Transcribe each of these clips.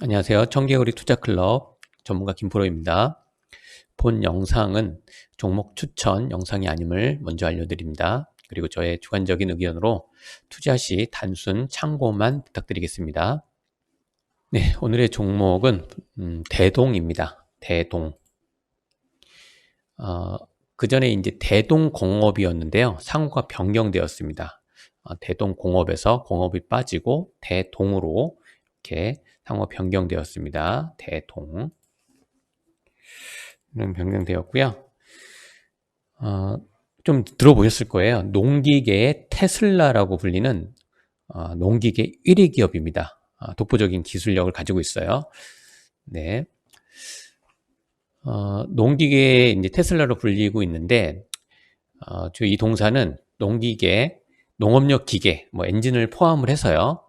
안녕하세요. 청개구리 투자클럽 전문가 김프로입니다. 본 영상은 종목 추천 영상이 아님을 먼저 알려드립니다. 그리고 저의 주관적인 의견으로 투자 시 단순 참고만 부탁드리겠습니다. 네, 오늘의 종목은 음, 대동입니다. 대동. 어, 그 전에 이제 대동공업이었는데요. 상호가 변경되었습니다. 어, 대동공업에서 공업이 빠지고 대동으로 이렇게 상호 변경되었습니다. 대통. 는 변경되었고요. 어, 좀 들어보셨을 거예요. 농기계의 테슬라라고 불리는 어, 농기계 1위 기업입니다. 어, 독보적인 기술력을 가지고 있어요. 네. 어, 농기계 이제 테슬라로 불리고 있는데 어, 이 동사는 농기계, 농업용 기계, 뭐 엔진을 포함을 해서요.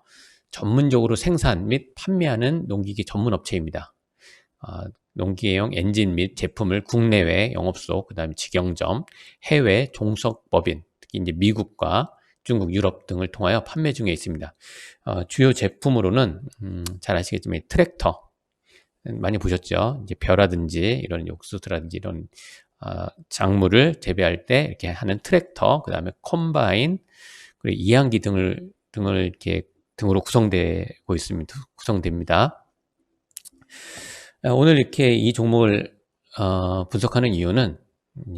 전문적으로 생산 및 판매하는 농기계 전문 업체입니다. 아, 농기계용 엔진 및 제품을 국내외 영업소, 그 다음에 직영점, 해외 종속법인, 특히 이제 미국과 중국, 유럽 등을 통하여 판매 중에 있습니다. 어, 주요 제품으로는 음, 잘 아시겠지만 트랙터 많이 보셨죠? 이제 벼라든지 이런 옥수수라든지 이런 어, 작물을 재배할 때 이렇게 하는 트랙터, 그 다음에 콤바인, 그리고 이항기 등을 등을 이렇게 등으로 구성되고 있습니다. 구성됩니다. 아, 오늘 이렇게 이 종목을 어, 분석하는 이유는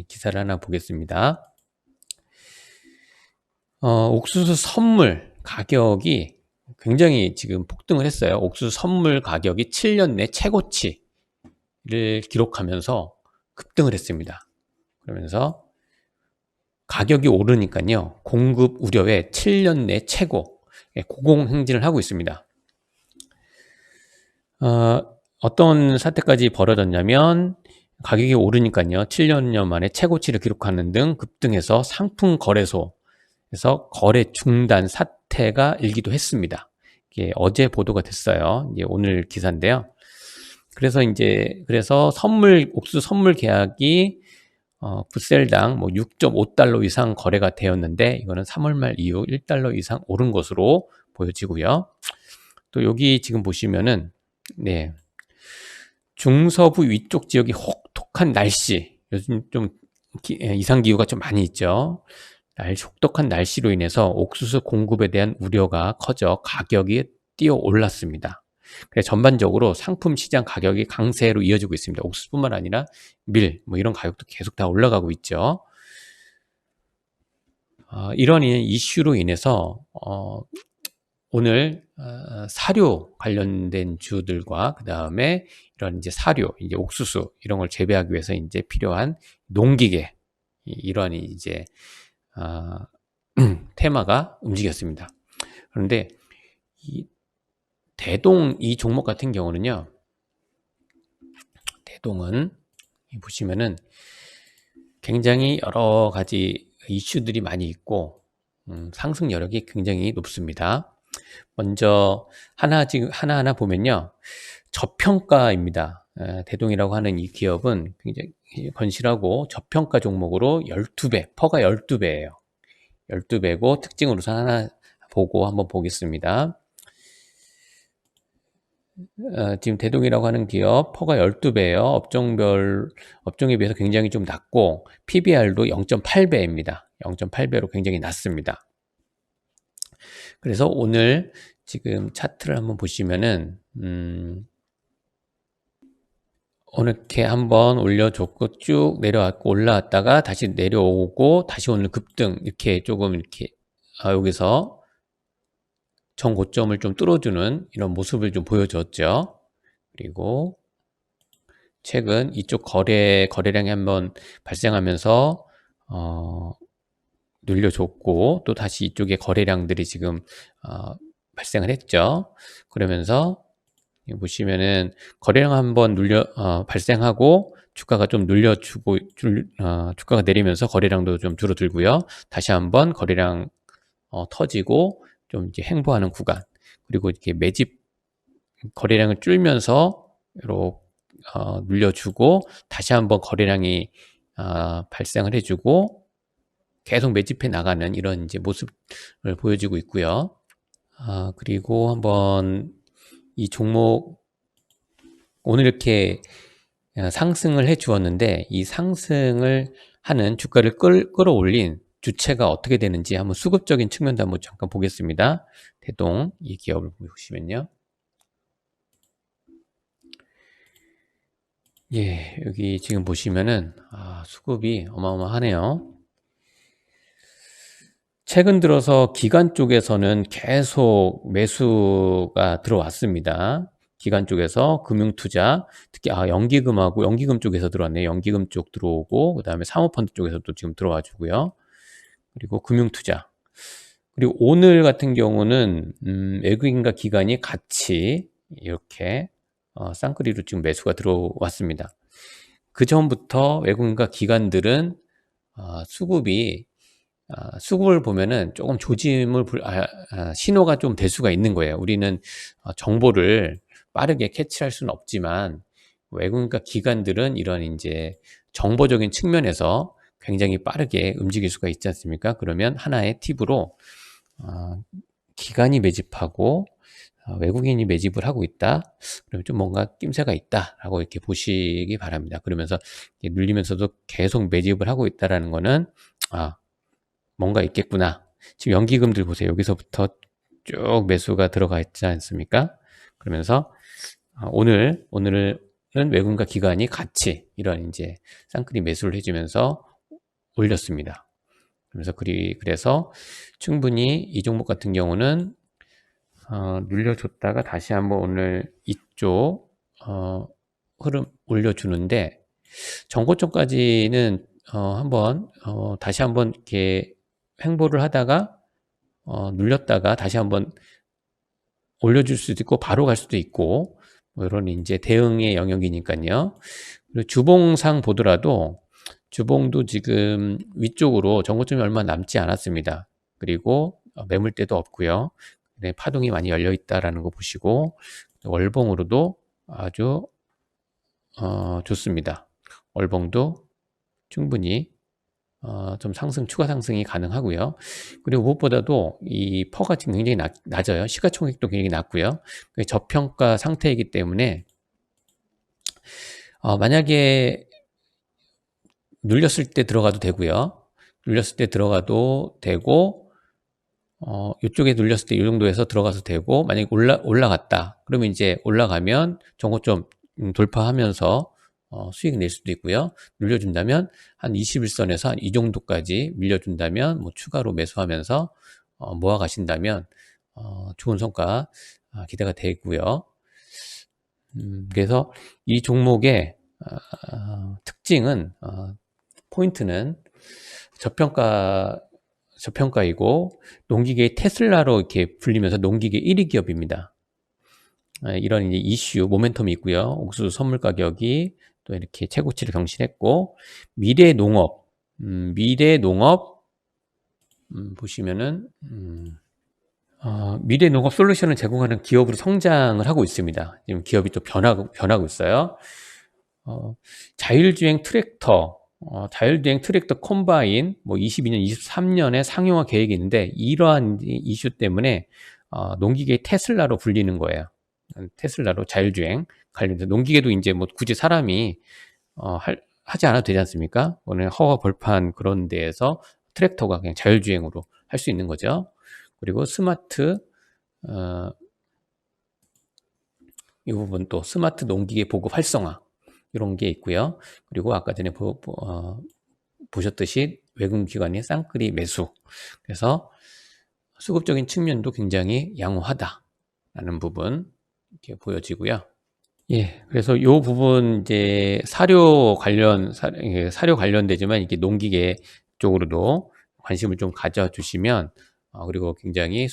기사를 하나 보겠습니다. 어, 옥수수 선물 가격이 굉장히 지금 폭등을 했어요. 옥수수 선물 가격이 7년 내 최고치를 기록하면서 급등을 했습니다. 그러면서 가격이 오르니까요. 공급 우려에 7년 내 최고 예, 고공행진을 하고 있습니다. 어, 어떤 사태까지 벌어졌냐면 가격이 오르니까요. 7년 만에 최고치를 기록하는 등 급등해서 상품 거래소에서 거래 중단 사태가 일기도 했습니다. 이게 어제 보도가 됐어요. 이제 오늘 기사인데요. 그래서 이제 그래서 선물 옥수 선물 계약이 어, 붓셀당 뭐 6.5달러 이상 거래가 되었는데 이거는 3월 말 이후 1달러 이상 오른 것으로 보여지고요. 또 여기 지금 보시면은 네. 중서부 위쪽 지역이 혹독한 날씨 요즘 좀 기, 예, 이상 기후가 좀 많이 있죠. 날 혹독한 날씨로 인해서 옥수수 공급에 대한 우려가 커져 가격이 뛰어 올랐습니다. 그래서 전반적으로 상품 시장 가격이 강세로 이어지고 있습니다. 옥수수뿐만 아니라 밀, 뭐 이런 가격도 계속 다 올라가고 있죠. 어, 이런 이슈로 인해서 어, 오늘 어, 사료 관련된 주들과 그 다음에 이런 이제 사료, 이제 옥수수 이런 걸 재배하기 위해서 이제 필요한 농기계 이러한 이제 어, 테마가 움직였습니다. 그런데 이 대동 이 종목 같은 경우는요. 대동은 보시면은 굉장히 여러 가지 이슈들이 많이 있고 음, 상승 여력이 굉장히 높습니다. 먼저 하나 지금 하나하나 보면요. 저평가입니다. 에, 대동이라고 하는 이 기업은 굉장히 건실하고 저평가 종목으로 12배, 퍼가 12배예요. 12배고 특징으로서 하나 보고 한번 보겠습니다. 어, 지금 대동이라고 하는 기업 퍼가 12배예요. 업종별 업종에 비해서 굉장히 좀 낮고 PBR도 0.8배입니다. 0.8배로 굉장히 낮습니다. 그래서 오늘 지금 차트를 한번 보시면은 음, 이렇게 한번 올려줬고 쭉 내려왔고 올라왔다가 다시 내려오고 다시 오늘 급등 이렇게 조금 이렇게 아, 여기서 정고점을 좀 뚫어주는 이런 모습을 좀 보여줬죠. 그리고 최근 이쪽 거래 거래량이 한번 발생하면서 어, 늘려줬고 또 다시 이쪽에 거래량들이 지금 어, 발생을 했죠. 그러면서 보시면은 거래량 한번 눌려 어, 발생하고 주가가 좀 눌려주고 줄, 어, 주가가 내리면서 거래량도 좀 줄어들고요. 다시 한번 거래량 어, 터지고 좀 이제 행보하는 구간 그리고 이렇게 매집 거래량을 줄면서 이렇게 어, 눌려주고 다시 한번 거래량이 어, 발생을 해주고 계속 매집해 나가는 이런 이제 모습을 보여지고 있고요. 아, 그리고 한번 이 종목 오늘 이렇게 어, 상승을 해 주었는데 이 상승을 하는 주가를 끌, 끌어올린 주체가 어떻게 되는지 한번 수급적인 측면도 한번 잠깐 보겠습니다. 대동 이 기업을 보시면요. 예, 여기 지금 보시면은 아, 수급이 어마어마하네요. 최근 들어서 기관 쪽에서는 계속 매수가 들어왔습니다. 기관 쪽에서 금융 투자, 특히 아 연기금하고 연기금 쪽에서 들어왔네요. 연기금 쪽 들어오고 그다음에 사모펀드 쪽에서도 지금 들어와 주고요. 그리고 금융투자. 그리고 오늘 같은 경우는 음, 외국인과 기관이 같이 이렇게 어, 쌍끌이로 지금 매수가 들어왔습니다. 그 전부터 외국인과 기관들은 어, 수급이 어, 수급을 보면은 조금 조짐을 불, 아, 아, 신호가 좀 될 수가 있는 거예요. 우리는 어, 정보를 빠르게 캐치할 수는 없지만 외국인과 기관들은 이런 이제 정보적인 측면에서 굉장히 빠르게 움직일 수가 있지 않습니까? 그러면 하나의 팁으로 어, 기관이 매집하고 어, 외국인이 매집을 하고 있다. 그러면 좀 뭔가 낌새가 있다라고 이렇게 보시기 바랍니다. 그러면서 눌리면서도 계속 매집을 하고 있다라는 거는 아 뭔가 있겠구나. 지금 연기금들 보세요. 여기서부터 쭉 매수가 들어가 있지 않습니까? 그러면서 아, 오늘 오늘은 외국인과 기관이 같이 이런 이제 쌍끌이 매수를 해주면서 올렸습니다. 그래서 그리 그래서 충분히 이 종목 같은 경우는 어, 눌려줬다가 다시 한번 오늘 이쪽 어, 흐름 올려주는데 정고점까지는 어, 한번 어, 다시 한번 이렇게 횡보를 하다가 어, 눌렸다가 다시 한번 올려줄 수도 있고 바로 갈 수도 있고 뭐 이런 이제 대응의 영역이니까요. 그리고 주봉상 보더라도 주봉도 지금 위쪽으로 정고점이 얼마 남지 않았습니다. 그리고 어, 매물대도 없고요. 네, 파동이 많이 열려 있다라는 거 보시고 월봉으로도 아주 어, 좋습니다. 월봉도 충분히 어, 좀 상승, 추가 상승이 가능하고요. 그리고 무엇보다도 이 퍼가 지금 굉장히 낮, 낮아요. 시가총액도 굉장히 낮고요. 저평가 상태이기 때문에 어, 만약에 눌렸을 때 들어가도 되고요. 눌렸을 때 들어가도 되고 어, 이쪽에 눌렸을 때 이 정도에서 들어가서 되고 만약에 올라 올라갔다. 그러면 이제 올라가면 정고점 돌파하면서 어, 수익 낼 수도 있고요. 눌려준다면 한 21선에서 한 이 정도까지 밀려준다면 뭐 추가로 매수하면서 어, 모아 가신다면 어, 좋은 성과 어, 기대가 되고요. 음, 그래서 이 종목의 어, 특징은 어, 포인트는 저평가 저평가이고 농기계 테슬라로 이렇게 불리면서 농기계 1위 기업입니다. 아, 이런 이제 이슈 모멘텀이 있고요. 옥수수 선물 가격이 또 이렇게 최고치를 경신했고 미래 농업, 음, 미래 농업 음, 보시면은 음, 어, 미래 농업 솔루션을 제공하는 기업으로 성장을 하고 있습니다. 지금 기업이 또 변하고 변하고 있어요. 어, 자율주행 트랙터, 어, 자율주행 트랙터 콤바인 뭐 22년, 23년에 상용화 계획이 있는데 이러한 이슈 때문에 어, 농기계 테슬라로 불리는 거예요. 테슬라로 자율주행 관련된 농기계도 이제 뭐 굳이 사람이 어, 할, 하지 않아도 되지 않습니까? 오늘 허허 벌판 그런 데에서 트랙터가 그냥 자율주행으로 할 수 있는 거죠. 그리고 스마트 어, 이 부분 또 스마트 농기계 보급 활성화 이런 게 있고요. 그리고 아까 전에 보, 어, 보셨듯이 외국 기관의 쌍끌이 매수 그래서 수급적인 측면도 굉장히 양호하다라는 부분 이렇게 보여지고요. 예, 그래서 이 부분 이제 사료 관련 사, 료 관련되지만 이게 농기계 쪽으로도 관심을 좀 가져주시면 어, 그리고 굉장히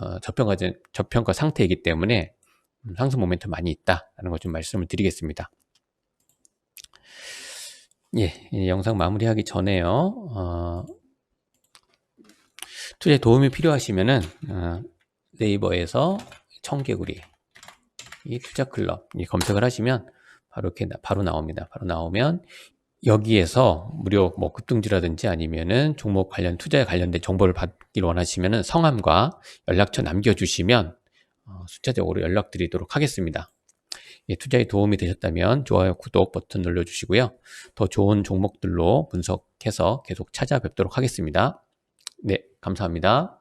어, 저평가 저평가 상태이기 때문에 음, 상승 모멘텀 많이 있다라는 걸 좀 말씀을 드리겠습니다. 예, 영상 마무리하기 전에요. 어, 투자에 도움이 필요하시면은 어, 네이버에서 청개구리 이 투자 클럽 이 검색을 하시면 바로 이렇게 바로 나옵니다. 바로 나오면 여기에서 무료 뭐 급등주라든지 아니면은 종목 관련 투자에 관련된 정보를 받기를 원하시면은 성함과 연락처 남겨주시면 어, 숫자적으로 연락드리도록 하겠습니다. 예, 투자에 도움이 되셨다면 좋아요, 구독 버튼 눌러주시고요. 더 좋은 종목들로 분석해서 계속 찾아뵙도록 하겠습니다. 네, 감사합니다.